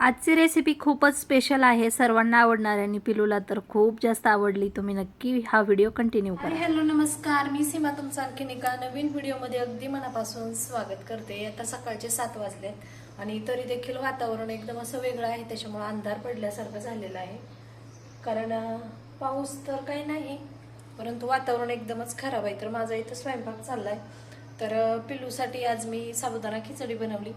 आजची रेसिपी खूपच स्पेशल आहे. सर्वांना आवडणार आणि पिलूला तर खूप जास्त आवडली. तुम्ही नक्की हा व्हिडिओ कंटिन्यू करा. हॅलो नमस्कार. मी सीमा तुमचं आणखीन एका नवीन व्हिडिओमध्ये अगदी मनापासून स्वागत करते. आता सकाळचे सात वाजलेत आणि तरी देखील वातावरण एकदम असं वेगळं आहे. त्याच्यामुळे अंधार पडल्यासारखं झालेलं आहे. कारण पाऊस तर काही नाही परंतु वातावरण एकदमच खराब आहे. तर माझा इथं स्वयंपाक चालला आहे तर पिलूसाठी पिल्लूसाठी आज मी साबुदाणा खिचडी बनवली.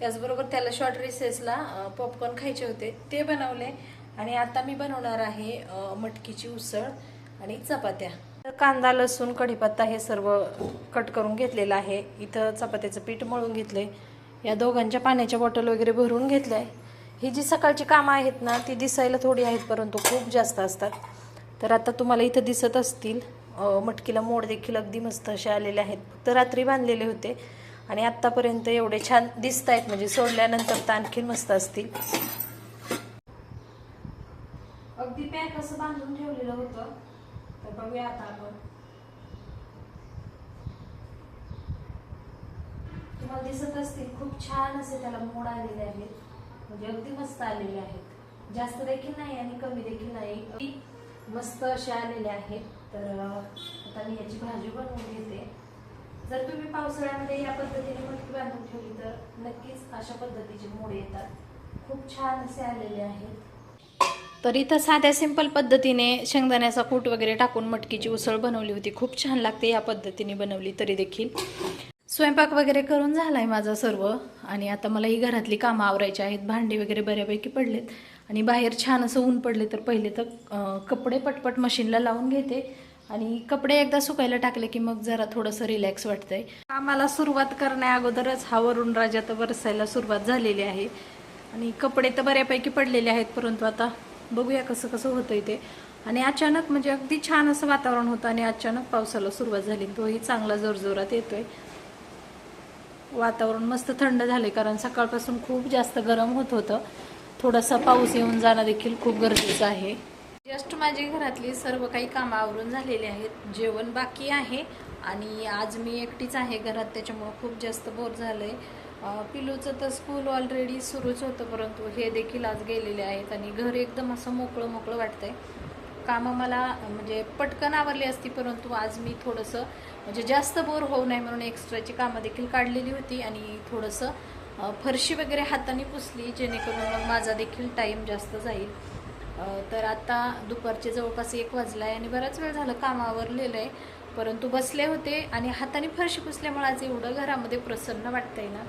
त्याचबरोबर त्याला शॉर्ट रिसेसला पॉपकॉर्न खायचे होते ते बनवले. आणि आता मी बनवणार आहे मटकीची उसळ आणि चपात्या. तर कांदा लसूण कढीपत्ता हे सर्व कट करून घेतलेलं आहे. इथं चपात्याचं पीठ मळून घेतले या दोघांच्या पाण्याच्या बॉटल वगैरे भरून घेतल्या. ही जी सकाळची कामं आहेत ना ती दिसायला थोडी आहेत परंतु खूप जास्त असतात. तर आता तुम्हाला इथं दिसत असतील मटकीला मोड देखील अगदी मस्त असे आलेले आहेत. फक्त रात्री बांधलेले होते. आणि आत्तापर्यंत एवढे छान दिसत आहेत म्हणजे सोडल्यानंतर तर आणखीन मस्त असतील. अगदी पॅक असं बांधून ठेवलेलं होतं. तर बघूया आता आपण. तुम्हाला दिसत असतील खूप छान असे त्याला मोड आलेले आहेत. म्हणजे अगदी मस्त आलेले आहेत. जास्त देखील नाही आणि कमी देखील नाही. अगदी मस्त असे आलेले आहेत. तर आता मी याची भाजी बनवून घेते. जर तुम्ही पावसाळ्यामध्ये या पद्धतीने मटकी बांधून ठेवली तर नक्कीच अशा पद्धतीचे मोड येतात. खूप छान असे आलेले आहेत. तर इथं साध्या सिंपल पद्धतीने शेंगदाण्याचा कूट वगैरे टाकून मटकीची उसळ बनवली होती. खूप छान लागते या पद्धतीने बनवली तरी देखील. स्वयंपाक वगैरे करून झालाय माझा सर्व. आणि आता मला ही घरातली कामं आवरायची आहेत. भांडी वगैरे बऱ्यापैकी पडलेत. आणि बाहेर छान असं ऊन पडले तर पहिले तर कपडे पटपट मशीनला लावून घेते. आणि कपडे एकदा सुकायला टाकले की मग जरा थोडंसं रिलॅक्स वाटतंय. कामाला सुरुवात करण्या अगोदरच हा वरुण राजा तर बरसायला सुरुवात झालेली आहे. आणि कपडे तर बऱ्यापैकी पडलेले आहेत परंतु आता बघूया कसं कसं होतंय ते. आणि अचानक म्हणजे अगदी छान असं वातावरण होतं आणि अचानक पावसाला सुरुवात झाली तोही चांगला जोरजोरात येतोय. वातावरण मस्त थंड झाले कारण सकाळपासून खूप जास्त गरम होत होतं. थोडासा पाऊस येऊन जाणं देखील खूप गरजेचं आहे. जस्ट माझी घरातली सर्व काही कामं आवरून झालेली आहेत. जेवण बाकी आहे आणि आज मी एकटीच आहे घरात त्याच्यामुळं खूप जास्त बोर झालं आहे पिलूचं तर स्कूल ऑलरेडी सुरूच होतं परंतु हे देखील आज गेलेले आहेत आणि घर एकदम असं मोकळं मोकळं वाटतंय. कामं मला म्हणजे पटकन आवरली असती परंतु आज मी थोडंसं म्हणजे जास्त बोर होऊ नये म्हणून एक्स्ट्राची कामं देखील काढलेली होती आणि थोडंसं फरशी वगैरे हाताने पुसली जेणेकरून मग माझा देखील टाईम जास्त जाईल. तर आता दुपारचे जवळपास एक वाजला आहे आणि बराच वेळ झालं कामावरलेलं आहे परंतु बसले होते आणि हाताने फरशी पुसल्यामुळे आज एवढं घरामध्ये प्रसन्न वाटतंय ना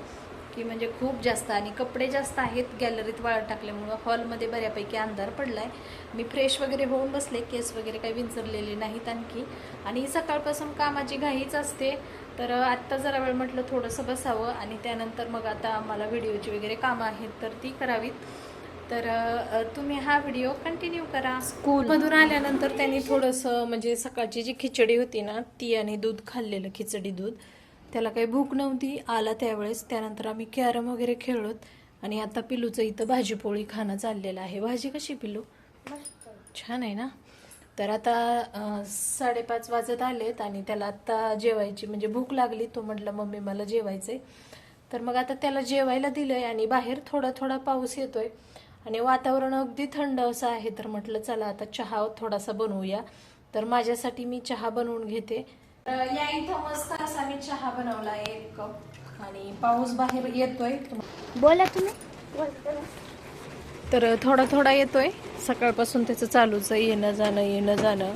की म्हणजे खूप जास्त आणि कपडे जास्त आहेत गॅलरीत वाळत टाकल्यामुळं हॉलमध्ये बऱ्यापैकी अंधार पडला आहे मी फ्रेश वगैरे होऊन बसले केस वगैरे काही विंचरलेले नाहीत आणखी. आणि सकाळपासून कामाची घाईच असते तर आत्ता जरा वेळ म्हटलं थोडंसं बसावं आणि त्यानंतर मग आता मला व्हिडिओची वगैरे कामं आहेत तर ती करावीत. तर तुम्ही हा व्हिडिओ कंटिन्यू करा. स्कूल मधून आल्यानंतर त्यांनी थोडंसं म्हणजे सकाळची जी खिचडी होती ना ती आणि दूध खाल्लेलं खिचडी दूध. त्याला काही भूक नव्हती आला त्यावेळेस. त्यानंतर आम्ही कॅरम वगैरे खेळलोत. आणि आता पिलूचं इथं भाजीपोळी खाणं चाललेलं आहे. भाजी कशी पिलू? छान आहे ना? तर आता साडेपाच वाजत आलेत आणि त्याला आत्ता जेवायची म्हणजे भूक लागली. तो म्हटलं मम्मी मला जेवायचंय. तर मग आता त्याला जेवायला दिलंय आणि बाहेर थोडा थोडा पाऊस येतोय. आणि वातावरण अगदी थंड असं आहे तर म्हटलं चला आता चहा थोडासा बनवूया. तर माझ्यासाठी मी चहा बनवून घेते. तर या इथं मस्त असा मी चहा बनवला आहे एक कप आणि पाऊस बाहेर येतोय. बोला तुम्ही. तर थोडा थोडा येतोय. सकाळपासून त्याचं चालूच आहे येणं जाणं येणं जाणं.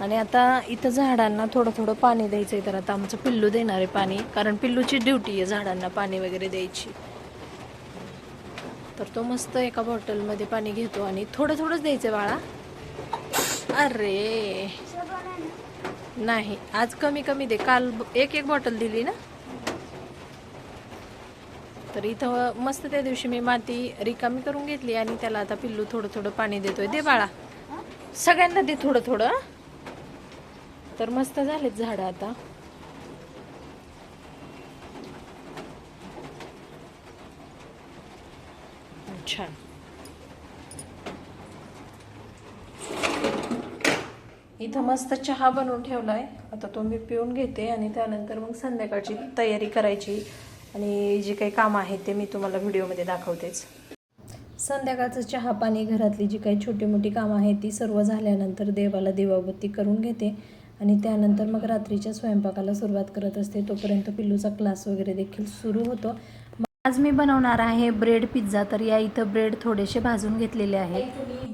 आणि आता इथं झाडांना थोडं थोडं पाणी द्यायचं आहे तर आता आमचं पिल्लू देणार आहे पाणी. कारण पिल्लूची ड्युटी आहे झाडांना पाणी वगैरे द्यायची. तर तो मस्त एका बॉटलमध्ये पाणी घेतो आणि थोडं थोडंच द्यायचं बाळा. अरे. नाही आज कमी कमी दे. काल एक एक बॉटल दिली ना? तर इथं मस्त त्या दिवशी मी माती रिकामी करून घेतली आणि त्याला आता पिल्लू थोडं थोडं पाणी देतोय. दे बाळा. सगळ्यांना दे थोडं थोडं तर मस्त झालेत झाडं आता छान इथं मस्त चहा बनवून ठेवलाय. आता तो मी पिऊन घेते आणि त्यानंतर मग संध्याकाळची तयारी करायची. आणि जे काही काम आहेत ते मी तुम्हाला व्हिडिओमध्ये दाखवतेच. संध्याकाळचं चहा पाणी घरातली जी काही छोटी मोठी कामं आहेत ती सर्व झाल्यानंतर देवाला देवावती करून घेते. आणि त्यानंतर मग रात्रीच्या स्वयंपाकाला सुरुवात करत असते. तोपर्यंत पिल्लूचा क्लास वगैरे देखील सुरू होतो. आज मी बनवणार आहे ब्रेड पिझ्झा. तर या इथं ब्रेड थोडेसे भाजून घेतलेले आहेत.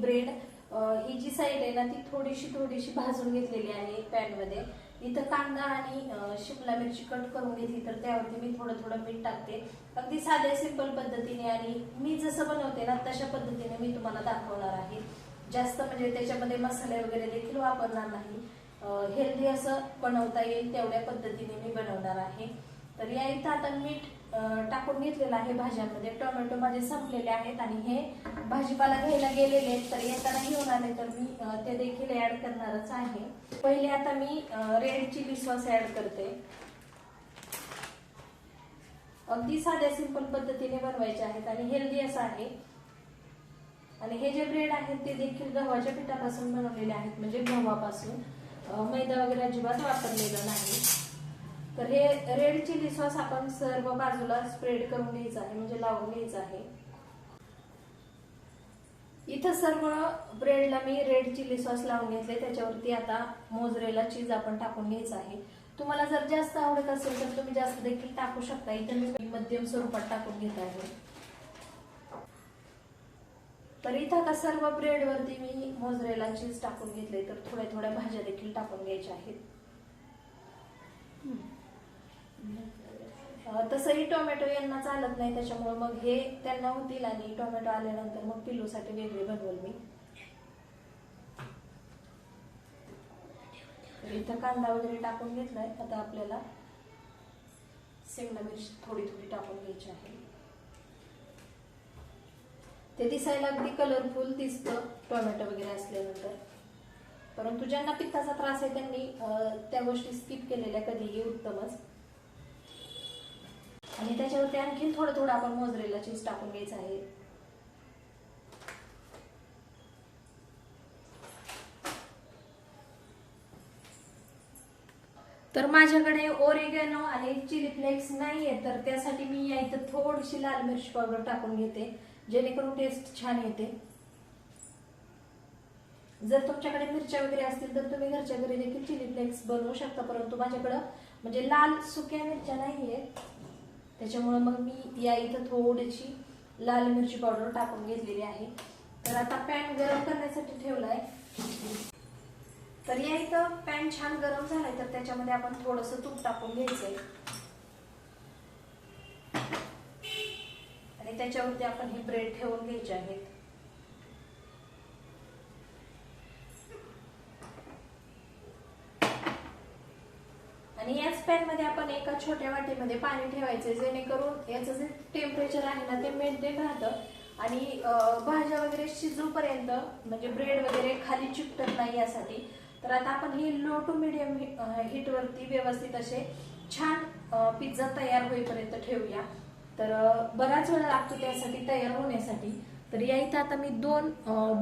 ब्रेड ही जी साईड आहे ना ती थोडीशी थोडीशी भाजून घेतलेली आहे पॅनमध्ये इथं कांदा आणि शिमला मिरची कट करून घेतली तर त्यावरती मी थोडं थोडं मीठ टाकते. अगदी साध्या सिंपल पद्धतीने आणि मी जसं बनवते ना तशा पद्धतीने मी तुम्हाला दाखवणार आहे. जास्त म्हणजे त्याच्यामध्ये मसाले वगैरे देखील वापरणार नाही. हेल्दी असं बनवता येईल तेवढ्या पद्धतीने मी बनवणार आहे. तर या इथं आता मीठ टाकून घेतलेलं आहे भाज्यांमध्ये. टोमॅटो माझे संपलेले आहेत आणि हे भाजीपाला घ्यायला गेलेले आहेत. तर येताना घेऊन आले तर मी ते देखील ऍड करणारच आहे. पहिले आता मी रेड चिली सॉस ऍड करते. अगदी साध्या सिंपल पद्धतीने बनवायचे आहेत आणि हेल्दी असं आहे. आणि हे जे ब्रेड आहेत ते देखील गव्हाच्या पिठापासून बनवलेले आहेत. म्हणजे गव्हापासून मैदा वगैरे अजिबात वापरलेलं नाही. तर हे रेड चिली सॉस आपण सर्व बाजूला स्प्रेड करून घ्यायचं आहे म्हणजे लावून घ्यायचं आहे. इथं सर्व ब्रेडला मी रेड चिली सॉस लावून घेतले त्याच्यावरती आता मोजरेला चीज आपण टाकून घ्यायचं आहे. तुम्हाला जर जास्त आवडत असेल तर तुम्ही जास्त देखील टाकू शकता इथं मी मध्यम स्वरूपात टाकून घेत आहे. तर इथं आता सर्व ब्रेडवरती मी मोजरेला चीज टाकून घेतले तर थोड्या थोड्या भाज्या देखील टाकून घ्यायच्या आहेत. तसंही टोमॅटो यांना चालत नाही त्याच्यामुळे मग हे त्यांना होतील आणि टोमॅटो आल्यानंतर मग पिलूसाठी वेगळे बनवल मी. इथं कांदा वगैरे टाकून घेतलाय आता आपल्याला शिमला मिरची थोडी थोडी टाकून घ्यायची आहे. ते दिसायला अगदी कलरफुल दिसतं टोमॅटो वगैरे असल्यानंतर. परंतु ज्यांना पित्ताचा त्रास आहे त्यांनी त्या गोष्टी स्किप केलेल्या कधीही उत्तमच. आणि त्याच्यावरती आणखी थोडं थोडं आपण मोजरेला चीज टाकून घ्यायचं आहे. तर माझ्याकडे ओरिगॅनो आणि चिली फ्लेक्स नाही आहे तर त्यासाठी मी या इथं थोडीशी लाल मिरची पावडर टाकून घेते जेणेकरून टेस्ट छान येते. जर तुमच्याकडे मिरच्या वगैरे असतील तर तुम्ही घरच्या घरी देखील चिली फ्लेक्स बनवू शकता परंतु माझ्याकडं म्हणजे लाल सुक्या मिरच्या नाही आहेत त्याच्यामुळं मग मी या इथं थोडीशी लाल मिरची पावडर टाकून घेतलेली आहे. तर आता पॅन गरम करण्यासाठी ठेवलाय. तर या इथं पॅन छान गरम झालाय तर त्याच्यामध्ये आपण थोडस तूप टाकून घ्यायचंय. आणि त्याच्यावरती आपण हे ब्रेड ठेवून घ्यायचे आहेत. आणि याच पॅनमध्ये आपण एका छोट्या वाटीमध्ये पाणी ठेवायचं जेणेकरून याचं जे टेम्परेचर आहे ना ते मेंटेन राहतं. आणि भाज्या वगैरे शिजूपर्यंत म्हणजे ब्रेड वगैरे खाली चिकटत नाही यासाठी तर आता आपण ही लो टू मिडियम हीटवरती व्यवस्थित असे छान पिझ्झा तयार होईपर्यंत ठेवूया. तर बराच वेळ लागतो त्यासाठी तयार होण्यासाठी. तर या इथं आता मी दोन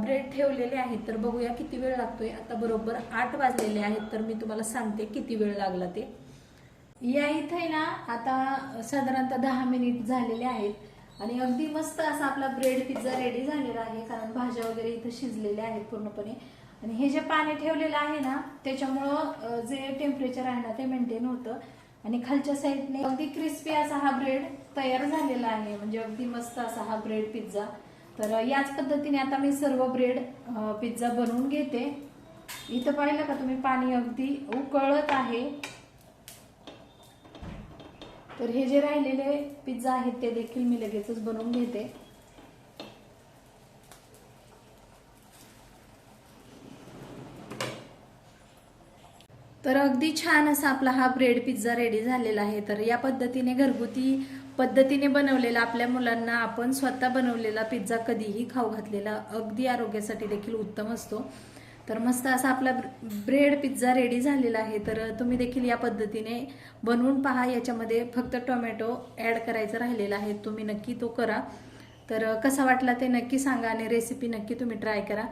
ब्रेड ठेवलेले आहेत. तर बघूया किती वेळ लागतोय. आता बरोबर आठ वाजलेले आहेत तर मी तुम्हाला सांगते किती वेळ लागला ते. या इथे आहे ना आता साधारणतः दहा मिनिट झालेले आहेत. आणि अगदी मस्त असा आपला ब्रेड पिझ्झा रेडी झालेला आहे कारण भाज्या वगैरे इथं शिजलेल्या आहेत पूर्णपणे. आणि हे जे पाणी ठेवलेलं आहे ना त्याच्यामुळं जे टेम्परेचर आहे ना ते मेंटेन होतं. आणि खालच्या साईडने अगदी क्रिस्पी असा हा ब्रेड तयार झालेला आहे. म्हणजे अगदी मस्त असा हा ब्रेड पिझ्झा तर याच पद्धतीने आता मी सर्व ब्रेड पिझ्झा बनवून घेते. इथं पाहिलं का तुम्ही? पाणी अगदी उकळत आहे. तर हे जे राहिलेले पिझ्झा आहेत ते देखील मी लगेचच बनवून घेते. तर अगदी छान असा आपला हा ब्रेड पिझ्झा रेडी झालेला आहे. तर या पद्धतीने घरगुती पद्धतीने बनवलेला आपल्या मुलांना आपण स्वतः बनवलेला पिझ्झा कधीही खाऊ घातलेला अगदी आरोग्यासाठी देखील उत्तम असतो. तर मस्त असा आपला ब्रेड पिझ्झा रेडी झालेला आहे. तर तुम्ही देखील या पद्धतीने बनवून पहा. याच्यामध्ये फक्त टोमॅटो ॲड करायचं राहिलेला आहे. तुम्ही नक्की तो करा. तर कसा वाटला ते नक्की सांगा आणि रेसिपी नक्की तुम्ही ट्राय करा.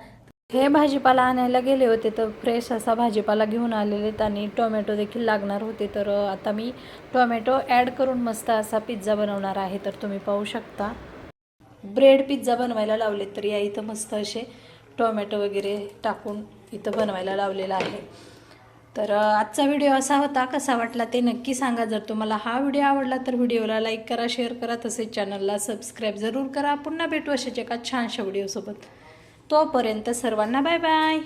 हे भाजीपाला आणायला गेले होते तर फ्रेश असा भाजीपाला घेऊन आलेले आणि टोमॅटो देखील लागणार होते. तर आता मी टोमॅटो ॲड करून मस्त असा पिझ्झा बनवणार आहे. तर तुम्ही पाहू शकता. ब्रेड पिझ्झा बनवायला लावले तर या इथं मस्त असे टोमॅटो वगैरे टाकून इथं बनवायला लावलेला आहे. तर आजचा व्हिडिओ असा होता. कसा वाटला ते नक्की सांगा. जर तुम्हाला हा व्हिडिओ आवडला तर व्हिडिओला लाईक करा शेअर करा. तसेच चॅनलला सबस्क्राईब जरूर करा. पुन्हा भेटू अशाच एका छानशा व्हिडिओसोबत तोपर्यंत सर्वांना बाय बाय